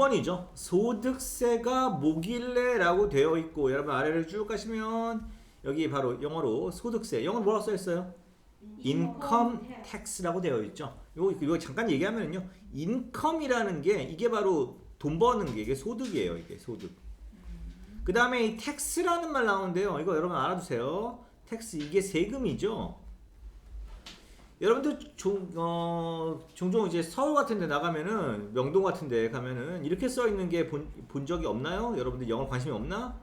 번이죠. 소득세가 뭐길래라고 되어 있고 여러분 아래를 쭉 가시면 여기 바로 영어로 소득세 영어로 뭐라고 써 있어요? income tax라고 되어 있죠. 요거 이거 잠깐 얘기하면요. 인컴이라는 게 이게 바로 돈 버는 게 이게 소득이에요. 이게 소득. 그 다음에 이 tax라는 말 나오는데요. 이거 여러분 알아두세요. tax 이게 세금이죠. 여러분들 종, 어, 종종 이제 서울 같은 데 나가면은 명동 같은 데 가면은 이렇게 써 있는 게본 적이 없나요? 여러분들 영어 관심이 없나?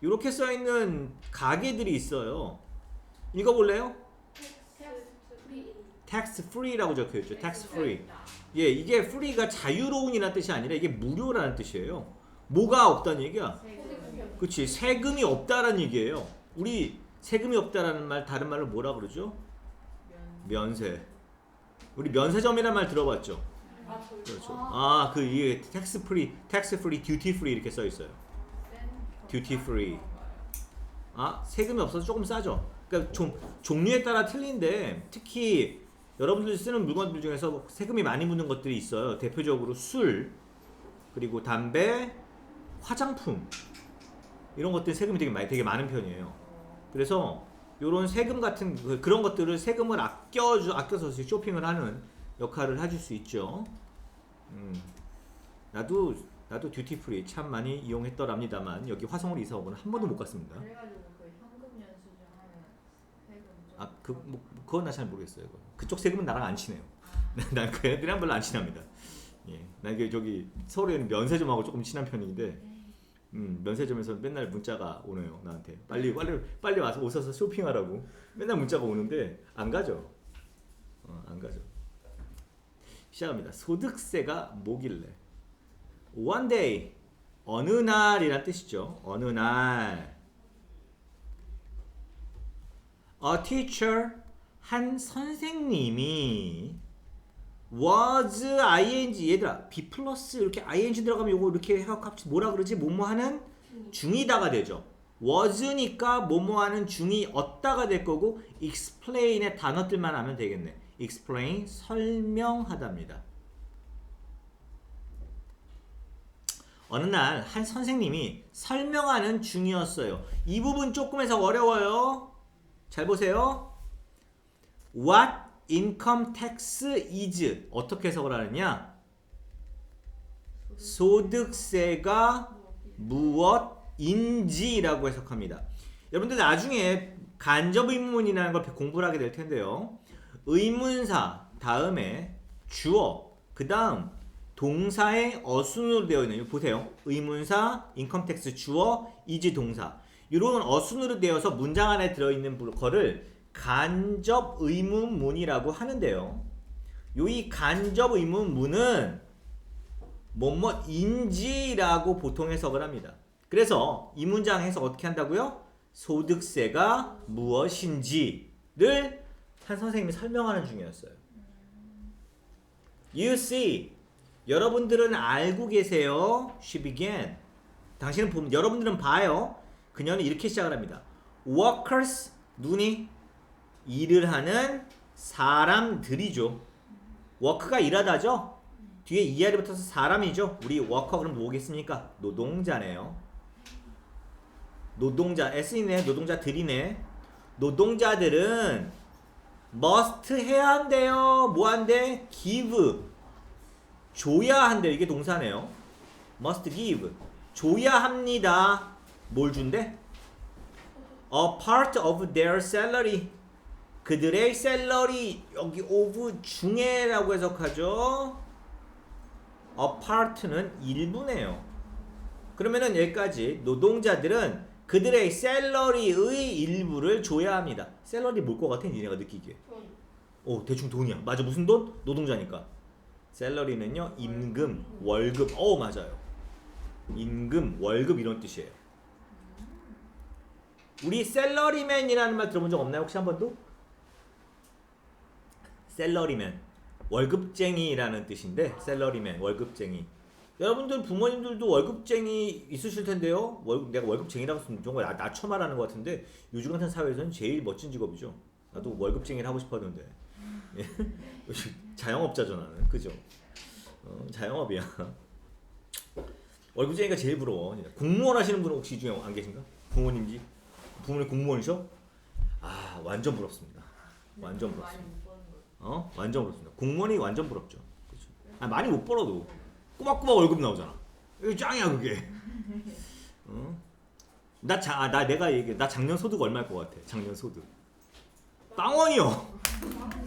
이렇게 써 있는 가게들이 있어요. 읽어볼래요? tax free라고 적혀 있죠. tax free. 예, 이게 free가 자유로운이라는 뜻이 아니라 이게 무료라는 뜻이에요. 뭐가 없다는 얘기야? 그치 세금이 없다라는 얘기예요. 우리 세금이 없다라는 말 다른 말로 뭐라 그러죠? 면세. 우리 면세점이라는 말 들어봤죠? 그렇죠. 아, 그 이게 텍스 프리, 텍스 프리, 듀티 프리 이렇게 써 있어요. 듀티 프리. 아, 세금이 없어서 조금 싸죠. 그러니까 종, 종류에 따라 틀린데 특히 여러분들이 쓰는 물건들 중에서 세금이 많이 묻는 것들이 있어요. 대표적으로 술, 그리고 담배, 화장품 이런 것들 세금이 되게 많이 되게 많은 편이에요. 그래서 이런 세금 같은 그- 그런 것들을 세금을 아껴주 아껴서 쇼핑을 하는 역할을 해줄 수 있죠. 음, 나도 나도 듀티 프리 참 많이 이용했더랍니다만 여기 화성으로 이사 오고는 한 번도 못 갔습니다. 그래가지고 그 현금 연수증 하면 세금 좀 아 그 뭐, 그건 나 잘 모르겠어요. 그건. 그쪽 세금은 나랑 안 친해요. 난그 애들이랑 별로 안 친합니다. 예, 나 이게 저기 서울에 있는 면세점하고 조금 친한 편인데, 음, 면세점에서 맨날 문자가 오네요 나한테. 빨리 빨리 빨리 와서 오셔서 쇼핑하라고 맨날 문자가 오는데 안 가죠. 어, 안 가죠. 시작합니다. 소득세가 뭐길래? One day 어느 날이란 뜻이죠. 어느 날. A teacher 한 선생님이 was ing. 얘들아 b 플러스 이렇게 ing 들어가면 요거 이렇게 해갖고 뭐라 그러지? 뭐뭐 하는 중이다가 되죠. was니까 뭐뭐 하는 중이 얻다가 될 거고 explain의 단어들만 하면 되겠네. explain 설명하답니다. 어느 날 한 선생님이 설명하는 중이었어요. 이 부분 조금 해서 어려워요. 잘 보세요. What income tax is 어떻게 해석을 하느냐? 소득세가 무엇인지라고 해석합니다. 여러분들 나중에 간접 의문이라는 걸 공부를 하게 될 텐데요. 의문사 다음에 주어 그 다음 동사의 어순으로 되어 있는 보세요. 의문사, 인컴텍스 주어, 이지 동사 이런 어순으로 되어서 문장 안에 들어있는 거를 간접 의문문이라고 하는데요. 요 이 간접 의문문은 뭐뭐인지라고 보통 해석을 합니다. 그래서 이 문장 해석 어떻게 한다고요? 소득세가 무엇인지를 한 선생님이 설명하는 중이었어요. You see, 여러분들은 알고 계세요. She began. 당신은 보면 여러분들은 봐요. 그녀는 이렇게 시작을 합니다. Workers 눈이 일을 하는 사람들이죠. 워크가 일하다죠. 뒤에 이하리 붙어서 사람이죠. 우리 워커 그럼 뭐겠습니까? 노동자네요. 노동자 S이네 노동자들이네. 노동자들은 must 해야 한대요. 뭐 한대? give 줘야 한대요. 이게 동사네요. must give 줘야 합니다. 뭘 준대? a part of their salary 그들의 셀러리 여기 of 중에라고 해석하죠. part는 일부네요. 그러면은 여기까지 노동자들은 그들의 셀러리의 일부를 줘야 합니다. 셀러리 뭘 것 같아? 니네가 느끼기에. 오 대충 돈이야. 맞아 무슨 돈? 노동자니까. 셀러리는요 임금, 월급. 어 맞아요. 임금, 월급 이런 뜻이에요. 우리 셀러리맨이라는 말 들어본 적 없나요? 혹시 한 번도? 셀러리맨 월급쟁이라는 뜻인데 셀러리맨 월급쟁이 여러분들 부모님들도 월급쟁이 있으실 텐데요 월, 내가 월급쟁이라고 쓰면 정말 나, 낮춰 말하는 것 같은데 요즘 같은 사회에서는 제일 멋진 직업이죠 나도 월급쟁이를 하고 싶었는데 예. 자영업자죠 나는 그죠 어, 자영업이야 얼굴 쟁이가 제일 부러워. 공무원 하시는 분은 혹시 이 중에 안 계신가? 부모님지? 부모님 공무원이셔? 아 완전 부럽습니다. 완전 부럽습니다. 어 완전 부럽습니다. 공무원이 완전 부럽죠. 그렇죠. 아, 많이 못 벌어도 꼬박꼬박 월급 나오잖아. 이거 짱이야 그게. 어? 나 자 아, 나 내가 얘기 나 작년 소득 얼마일 것 같아? 작년 소득. 빵원이요.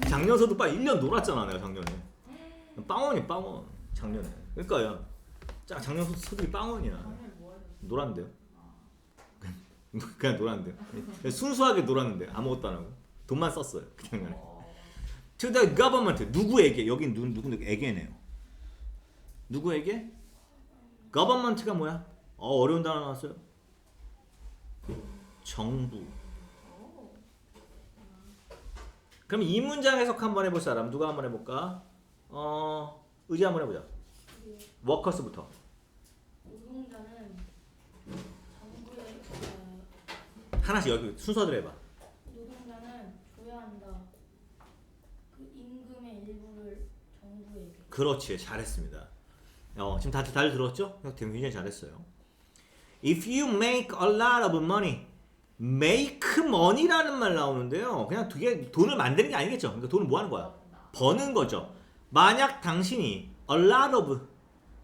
작년 소득 빵 1년 놀았잖아 내가 작년에. 빵원이 빵원 작년에. 그러니까 야, 짜- 작년 소- 소득이 빵원이야. 놀았는데요. 그냥 놀았는데요. 그냥 순수하게 놀았는데 아무것도 안 하고 돈만 썼어요 그 작년에. To the government 누구에게 여긴 누 누구 누구에게네요. 누구에게? government가 뭐야? 어 어려운 단어 나왔어요. 정부. 그럼 이 문장 해석 한번 해볼 사람 누가 한번 해볼까? 어 의지 한번 해보자. 워커스부터. 노동자는 정부의 어, 하나씩 여기 순서대로 해봐. 노동자는 줘야 한다. 그 임금의 일부를 정부에게. 그렇지 잘했습니다. 어, 지금 다들 다들 들었죠? 굉장히 잘했어요. If you make a lot of money, make money라는 말 나오는데요. 그냥 되게 돈을 만드는 게 아니겠죠. 그러니까 돈을 뭐 하는 거야? 버는 거죠. 만약 당신이 a lot of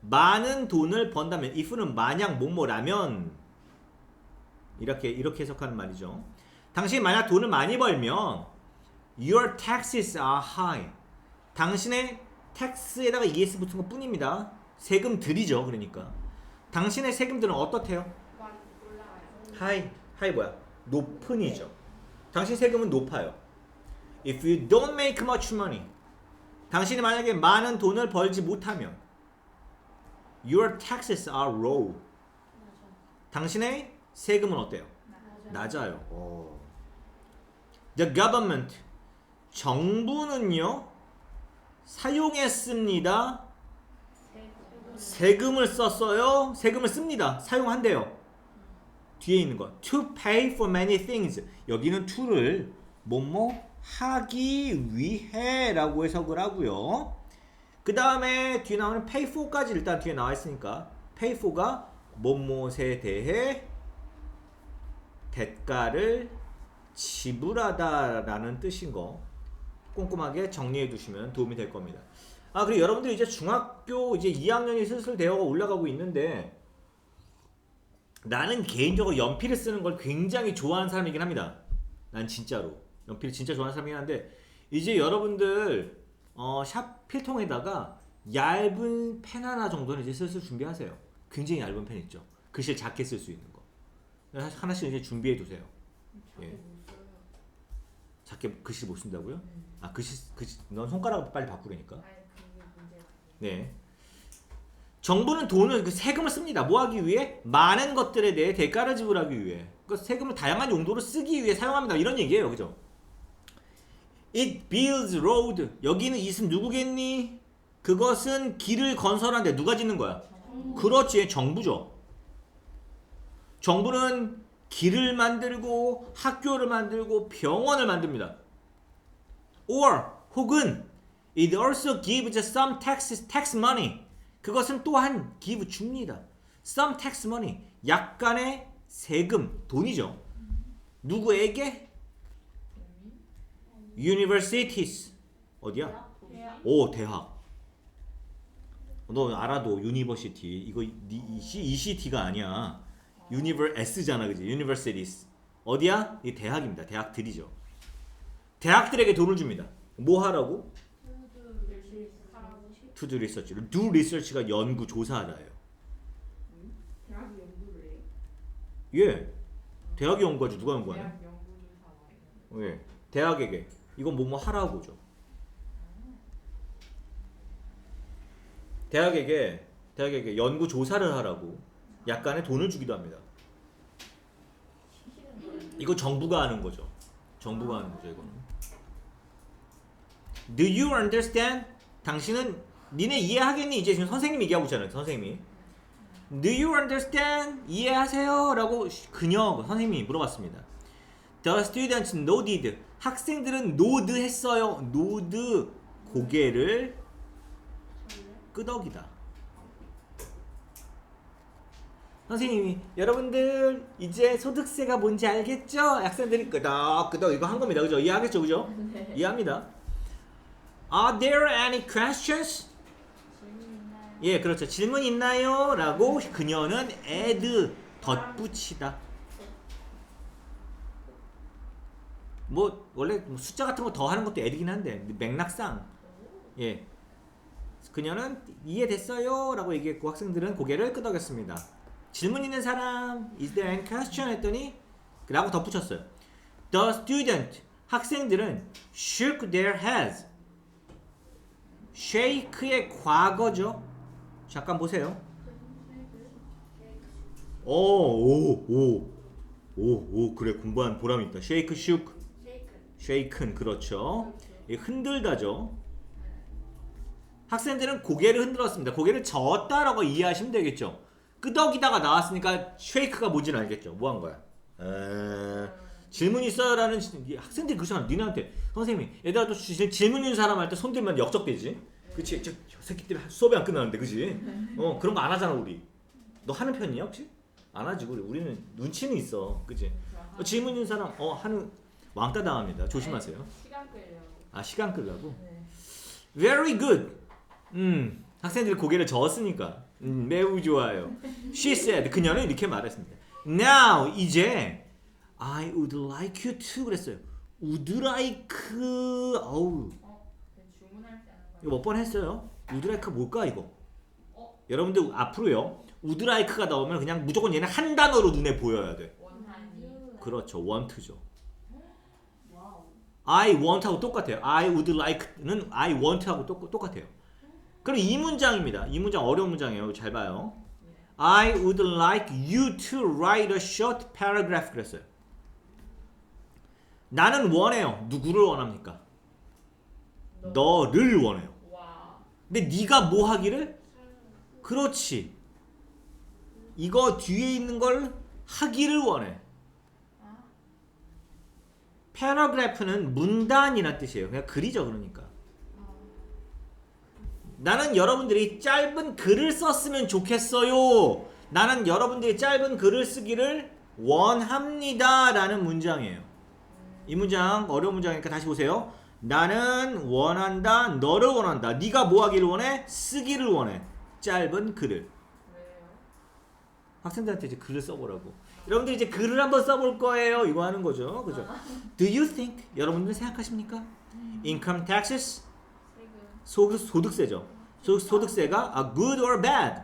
많은 돈을 번다면 if는 만약 뭐뭐라면 이렇게 이렇게 해석하는 말이죠. 당신이 만약 돈을 많이 벌면 your taxes are high. 당신의 텍스에다가 ES 붙은 것 뿐입니다. 세금들이죠. 그러니까 당신의 세금들은 어떻대요? 하이 하이 뭐야? 높은이죠. 당신 세금은 높아요. If you don't make much money, 당신이 만약에 많은 돈을 벌지 못하면 your taxes are low. 당신의 세금은 어때요? 낮아요. 오. The government 정부는요 사용했습니다. 세금. 세금을 썼어요. 세금을 씁니다. 사용한대요. 뒤에 있는 거 to pay for many things 여기는 to를 뭐뭐 하기 위해 라고 해석을 하고요. 그 다음에 뒤에 나오는 pay for까지 일단 뒤에 나와 있으니까 pay for가 뭐뭐에 대해 대가를 지불하다라는 뜻인 거 꼼꼼하게 정리해 두시면 도움이 될 겁니다. 아 그리고 여러분들 이제 중학교 이제 2학년이 슬슬 되어 올라가고 있는데 나는 개인적으로 연필을 쓰는 걸 굉장히 좋아하는 사람이긴 합니다. 난 진짜로 연필을 진짜 좋아하는 사람이긴 한데 이제 여러분들 어, 샵 필통에다가 얇은 펜 하나 정도는 이제 슬슬 준비하세요. 굉장히 얇은 펜 있죠. 글씨를 작게 쓸 수 있는 거 하나씩 이제 준비해 두세요. 예. 작게 글씨 못 쓴다고요? 아 글씨 글씨 넌 손가락을 빨리 그게 문제가. 네. 정부는 돈을 그 세금을 씁니다. 뭐 하기 위해? 많은 것들에 대해 대가를 지불하기 위해. 그 세금을 다양한 용도로 쓰기 위해 사용합니다. 이런 얘기예요. 그죠? It builds road. 여기는 이은 누구겠니? 그것은 길을 건설하는데 누가 짓는 거야? 그렇지. 정부죠. 정부는 길을 만들고 학교를 만들고 병원을 만듭니다. or 혹은 it also gives some tax tax money. 그것은 또한 give 줍니다. some tax money. 약간의 세금, 돈이죠. 누구에게? universities. 어디야? 대학. 오, 대학. 너 알아도 유니버시티. 이거 이, 이, 이 CT가 아니야. 유니버 S잖아. 그지? universities. 어디야? 이 대학입니다. 대학들이죠. 대학들에게 돈을 줍니다. 뭐 하라고? to do research. do research가 연구 조사하다예요. 대학이 연구를 해요? 예. 대학이 연구하지 누가 연구하냐? 대학. 예. 대학에게 이건 뭐뭐 하라고죠. 대학에게 대학에게 연구 조사를 하라고 약간의 돈을 주기도 합니다. 이거 정부가 하는 거죠. 정부가 하는 거죠, 이거는. Do you understand? 당신은 니네 이해하겠니? 이제 지금 선생님이 얘기하고 있잖아요. 선생님이. Do you understand? 이해하세요? 라고 그녀 선생님이 물어봤습니다. The students nodded. 학생들은 노드 했어요. 노드 고개를. 끄덕이다. 선생님이 여러분들 이제 소득세가 뭔지 알겠죠? 학생들이 끄덕끄덕 이거 한 겁니다. 그죠? 이해하겠죠? 그죠? 네. 이해합니다. Are there any questions? 예, 그렇죠. 질문 있나요? 라고 그녀는 add 덧붙이다. 뭐 원래 뭐 숫자 같은 거 더 하는 것도 add긴 한데 맥락상 예. 그녀는 이해됐어요? 라고 얘기했고 학생들은 고개를 끄덕였습니다. 질문 있는 사람 is there any question 했더니 라고 덧붙였어요. The student 학생들은 shook their heads shake의 과거죠. 잠깐 보세요. 오, 오, 오, 오, 오, 그래 공부한 보람이 있다. shake, shook, shaken 그렇죠. 이 흔들다죠. 학생들은 고개를 흔들었습니다. 고개를 젓다라고 이해하시면 되겠죠. 끄덕이다가 나왔으니까 shake가 뭔지는 알겠죠. 뭐 한 거야? 에... 질문 있어요라는 이 학생들이 그러잖아. 니네한테 선생님이 얘들아 또 지- 질문 있는 사람 할 때 손 들면 역적되지. 그치? 저, 저 새끼들 수업이 안 끝나는데 그지? 어 그런 거 안 하잖아 우리. 너 하는 편이야 혹시? 안 하지 우리. 우리는 눈치는 있어. 그지? 어, 질문 있는 사람 어 하는 왕따 당합니다. 조심하세요. 네, 시간 끌려고. 아 시간 끌라고? 네. Very good. 음 학생들이 고개를 저었으니까 음, 매우 좋아요. She said 그녀는 이렇게 말했습니다. Now 이제 I would like you to 그랬어요. would like 어우. 이거 몇 번 했어요? would like 뭘까 이거? 어? 여러분들 앞으로요. would like가 나오면 그냥 무조건 얘는 한 단어로 눈에 보여야 돼. 그렇죠. want죠. I want하고 똑같아요. I would like는 I want하고 똑, 똑같아요. 그럼 이 문장입니다. 이 문장 어려운 문장이에요. 잘 봐요. I would like you to write a short paragraph 그랬어요. 나는 원해요. 누구를 원합니까? 너. 너를 원해요. 와. 근데 네가 뭐 하기를? 그렇지. 이거 뒤에 있는 걸 하기를 원해. 아. 패러그래프는 문단이란 뜻이에요. 그냥 글이죠, 그러니까. 나는 여러분들이 짧은 글을 썼으면 좋겠어요. 나는 여러분들이 짧은 글을 쓰기를 원합니다 라는 문장이에요. 이 문장 어려운 문장이니까 다시 보세요. 나는 원한다. 너를 원한다. 네가 뭐 하기를 원해? 쓰기를 원해. 짧은 글을. 학생들한테 이제 글을 써보라고. 여러분들 이제 글을 한번 써볼 거예요. 이거 하는 거죠. 그죠? Do you think 여러분들 생각하십니까? Income taxes. 소, 소득세죠. 소, 소득세가 a good or bad.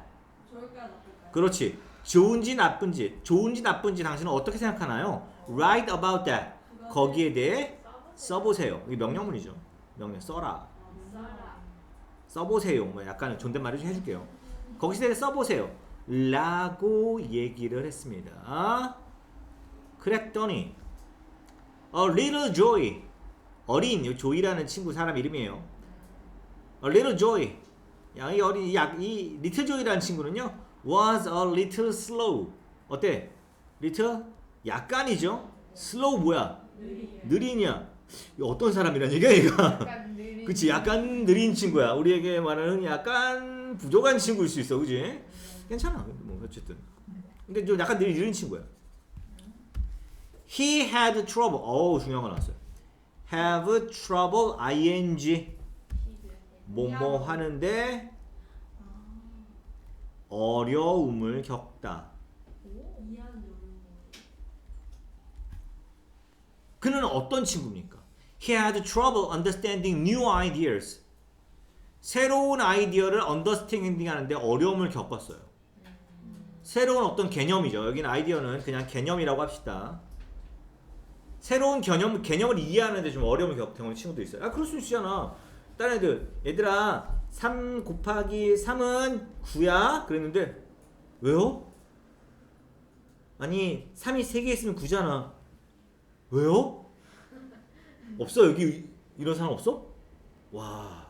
그렇지. 좋은지 나쁜지, 좋은지 나쁜지 당신은 어떻게 생각하나요? Write about that. 거기에 대해 써보세요. 이게 명령문이죠. 명령 써라. 써보세요. 뭐 약간 존댓말을 좀 해줄게요. 거기에 대해 써보세요. 라고 얘기를 했습니다. 그랬더니 a little joy 어린 이 조이라는 친구 사람 이름이에요. A little joy. 이 어린 이, 약- 이 little joy라는 친구는요 was a little slow. 어때? little? 약간이죠. slow 뭐야? 느리냐? 이 어떤 사람이란 얘기야 얘가? 그치 약간 느린 친구야. 우리에게 말하는 약간 부족한 친구일 수 있어 그지 괜찮아. 뭐 어쨌든. 근데 좀 약간 느린, 느린 친구야. He had trouble. 어우 중요한 거 나왔어요. Have trouble ing 뭐뭐 하는데 어려움을 겪다 그는 어떤 친구입니까? He had trouble understanding new ideas. 새로운 아이디어를 understanding 하는데 어려움을 겪었어요. 새로운 어떤 개념이죠. 여기는 아이디어는 그냥 개념이라고 합시다. 새로운 개념, 개념을 이해하는데 좀 어려움을 겪는 친구도 있어요. 아, 그럴 수 있잖아. 다른 애들, 얘들아, 3 곱하기 3은 9야? 그랬는데, 왜요? 아니, 3이 3개 있으면 9잖아. 왜요? 없어 여기 이런 사람 없어? 와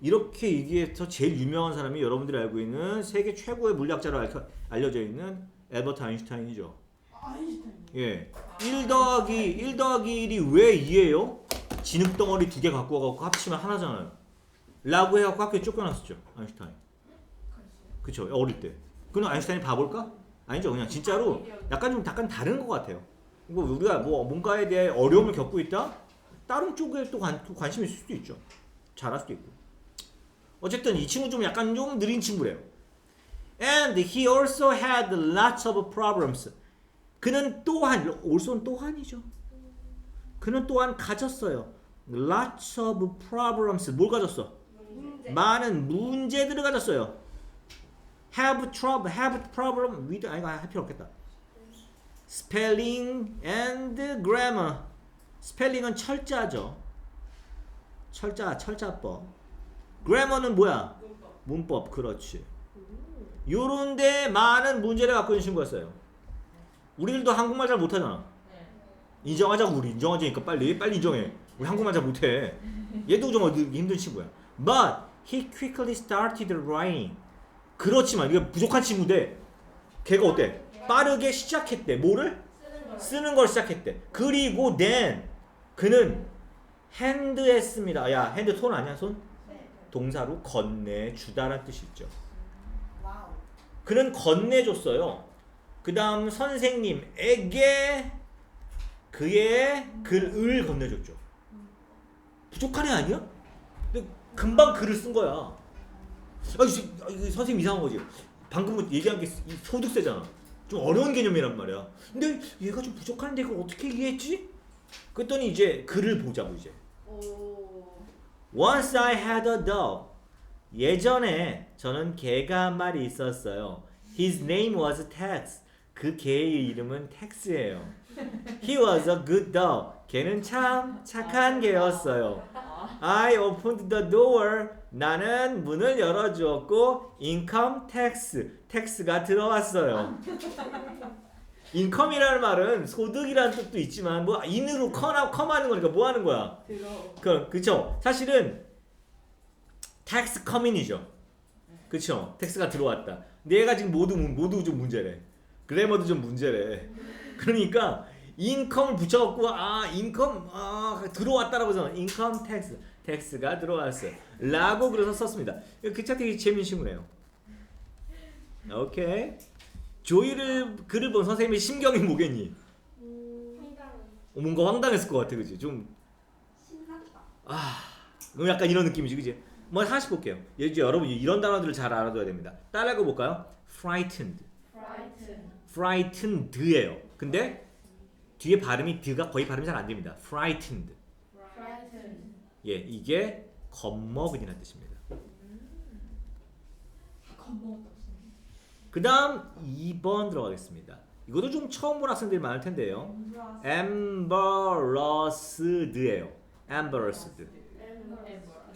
이렇게 얘기해서 제일 유명한 사람이 여러분들이 알고 있는 세계 최고의 물리학자로 알- 알려져 있는 엘버트 아인슈타인이죠. 아인슈타인. 예, 1 더하기 1 더하기 1이 왜 2예요? 진흙 덩어리 두 개 갖고 와갖고 합치면 하나잖아요. 라고 해갖고 학교에 쫓겨났었죠 아인슈타인. 그쵸 어릴 때. 그럼 아인슈타인이 바볼까? 아니죠. 그냥 진짜로 약간 좀 약간 다른 것 같아요. 이거 우리가 뭐 뭔가에 대해 어려움을 겪고 있다? 다른 쪽에 또 관, 또 관심이 있을 수도 있죠. 잘할 수도 있고. 어쨌든 이 친구 좀 약간 좀 느린 친구래요. And he also had lots of problems. 그는 또한 올소는 또한이죠. 그는 또한 가졌어요. Lots of problems. 뭘 가졌어? 문제. 많은 문제들을 가졌어요. Have trouble, have problem with 아니 할 필요 없겠다. Spelling and grammar. 스펠링은 철자죠. 철자, 철자법. grammar는 뭐야? 문법. 문법, 그렇지. 요런데 많은 문제를 갖고 있는 친구였어요. 우리들도 한국말 잘 못하잖아. 인정하자고 우리 인정하자니까 빨리 빨리 인정해. 우리 한국말 잘 못해. 얘도 좀 힘든 친구야. But he quickly started writing. 그렇지만 이게 부족한 친구인데 걔가 어때? 빠르게 시작했대. 뭐를? 쓰는 걸. 시작했대. 그리고 then 그는 핸드 했습니다. 야 핸드 손 아니야 손? 네. 동사로 건네 주다라는 뜻이 있죠. 그는 건네줬어요. 그 다음 선생님에게 그의 글을 건네줬죠. 부족한 애 아니야? 근데 금방 글을 쓴 거야. 아, 이, 아, 이거 선생님 이상한 거지. 방금 얘기한 게 이 소득세잖아. 좀 어려운 개념이란 말이야. 근데 얘가 좀 부족한데 이걸 어떻게 이해했지? 그랬더니 이제 글을 보자고 이제. 오. Once I had a dog. 예전에 저는 개가 한 마리 있었어요. His name was Tex. 그 개의 이름은 텍스예요. He was a good dog. 걔는 참 착한 개였어요. I opened the door. 나는 문을 열어주었고 income tax. 텍스가 들어왔어요. 인컴이라는 말은 소득이라는 뜻도 있지만 뭐 인으로 컴하, 컴하는 거니까 뭐 하는 거야? 들어. 그 그쵸 사실은 텍스 커민이죠 그쵸 텍스가 들어왔다 얘가 지금 모두 문- 모두 좀 문제래 그래머도 좀 문제래 그러니까 인컴을 붙여갖고 아 인컴 아 들어왔다라고 해서 인컴 텍스 텍스가 들어왔어요 라고 그래서 썼습니다 그차 되게 재밌는 친구네요 오케이 조이를 글을 본 선생님의 심경이 뭐겠니 황당. 어, 뭔가 황당했을 것 같아 그지 좀. 아, 그럼 약간 이런 느낌이지, 그지? 뭐 하나씩 볼게요. 여러분 이런 단어들을 잘 알아둬야 됩니다. 따라가 볼까요? frightened, 브라이튼. Frightened예요. 근데 뒤에 발음이 드가 거의 발음이 잘 안 됩니다. frightened. 예, 이게 겁먹은이라는 뜻입니다. 겁먹었다. 그 다음 2번 들어가겠습니다. 이것도 좀 처음 본 학생들이 많을 텐데요. embarrassed예요. embarrassed,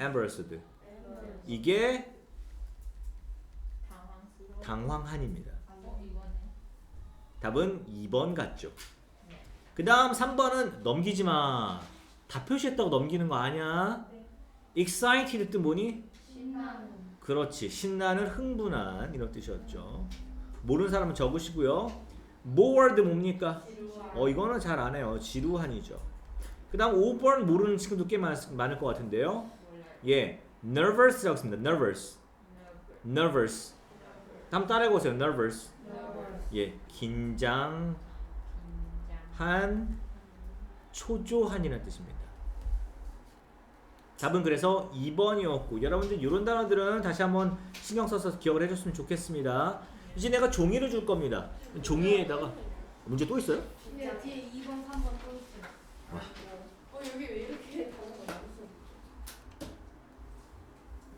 embarrassed. 이게. 당황한입니다. 답은 2번 같죠. 그 다음 3번은 넘기지 마. 다 표시했다고 넘기는 거 아니야? excited 뜻 뭐니? 신나는. 그렇지. 신나는, 흥분한 이런 뜻이었죠. 모르는 사람은 적으시고요. bored 뭡니까? 어 이거는 잘 안 해요. 지루한이죠. 그 다음 5번 모르는 친구도 꽤 많, 많을 것 같은데요. 예, nervous라고 씁니다. nervous, nervous. 한번 따라해 보세요. nervous. 예, 긴장한, 긴장. 초조한이라는 뜻입니다. 답은 그래서 2번이었고 여러분들 이런 단어들은 다시 한번 신경 써서 기억을 해줬으면 좋겠습니다. 이제 내가 종이를 줄 겁니다. 종이에다가 문제 또 있어요? 근데 뒤에 2번, 3번 또 있어. 어 여기 왜 이렇게 단어가 많았어?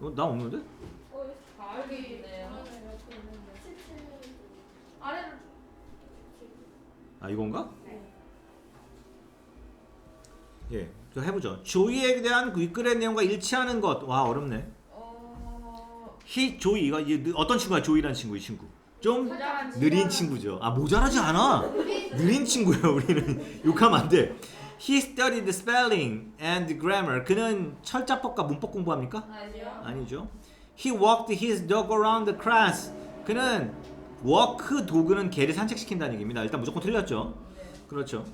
어, 나 없는데? 어 다 여기 있네요. 아래로. 아 이건가? 네. 예, 저 해보죠. 조이에 대한 그 윗글의 내용과 일치하는 것. 와 어렵네. 어. 히 조이 이거 이게 느- 어떤 친구야? 조이라는 친구 이 친구. 좀 모자란 느린 친구죠. 아 모자라지 않아. 느린 친구예요. 우리는 욕하면 안 돼. He studied spelling and grammar. 그는 철자법과 문법 공부합니까? 아니요. 아니죠. He walked his dog around the class. 그는 walk 도구는 개를 산책시킨다는 얘기입니다. 일단 무조건 틀렸죠. 그렇죠.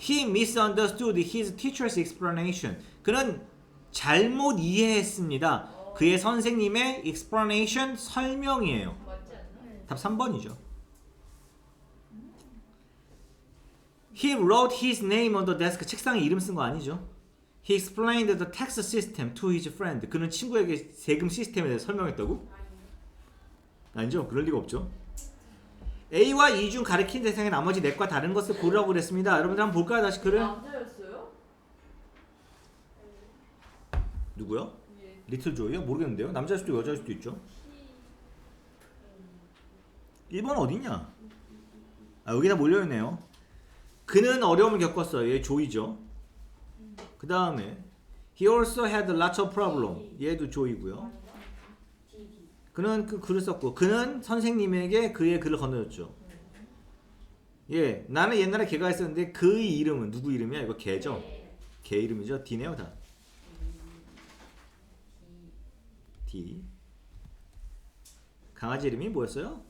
He misunderstood his teacher's explanation. 그는 잘못 이해했습니다. 그의 선생님의 explanation 설명이에요. 답 3번이죠. He wrote his name on the desk. 책상에 이름 쓴 거 아니죠? He explained the tax system to his friend. 그는 친구에게 세금 시스템에 대해 설명했다고? 아니죠. 그럴 리가 없죠. A와 E 중 가리킨 대상의 나머지 넷과 다른 것을 고르라고 그랬습니다. 여러분들 한번 볼까요? 다시 글을. 남자였어요? 누구요? 예. 리틀 조이요? 모르겠는데요. 남자일 수도 여자일 수도 있죠. 1번 어딨냐? 아 여기다 몰려있네요. 그는 어려움을 겪었어요. 얘 조이죠. 그 다음에 He also had lots of problem. 얘도 조이고요. 그는 그 글을 썼고 그는 선생님에게 그의 글을 건네줬죠. 예, 나는 옛날에 걔가 했었는데 그의 이름은 누구 이름이야? 이거 걔죠. 걔 이름이죠. D네요 다. D. 강아지 이름이 뭐였어요?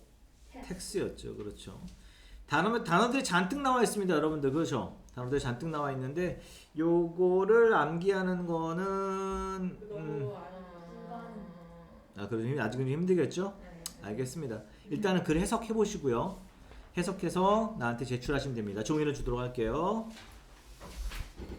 텍스였죠. 그렇죠. 단어 단어들이 잔뜩 나와 있습니다, 여러분들. 그렇죠? 단어들이 잔뜩 나와 있는데 요거를 암기하는 거는 음, 아, 그래도 힘- 아직은 좀 힘들겠죠? 네. 알겠습니다. 일단은 글 해석해 보시고요. 해석해서 나한테 제출하시면 됩니다. 종이를 주도록 할게요.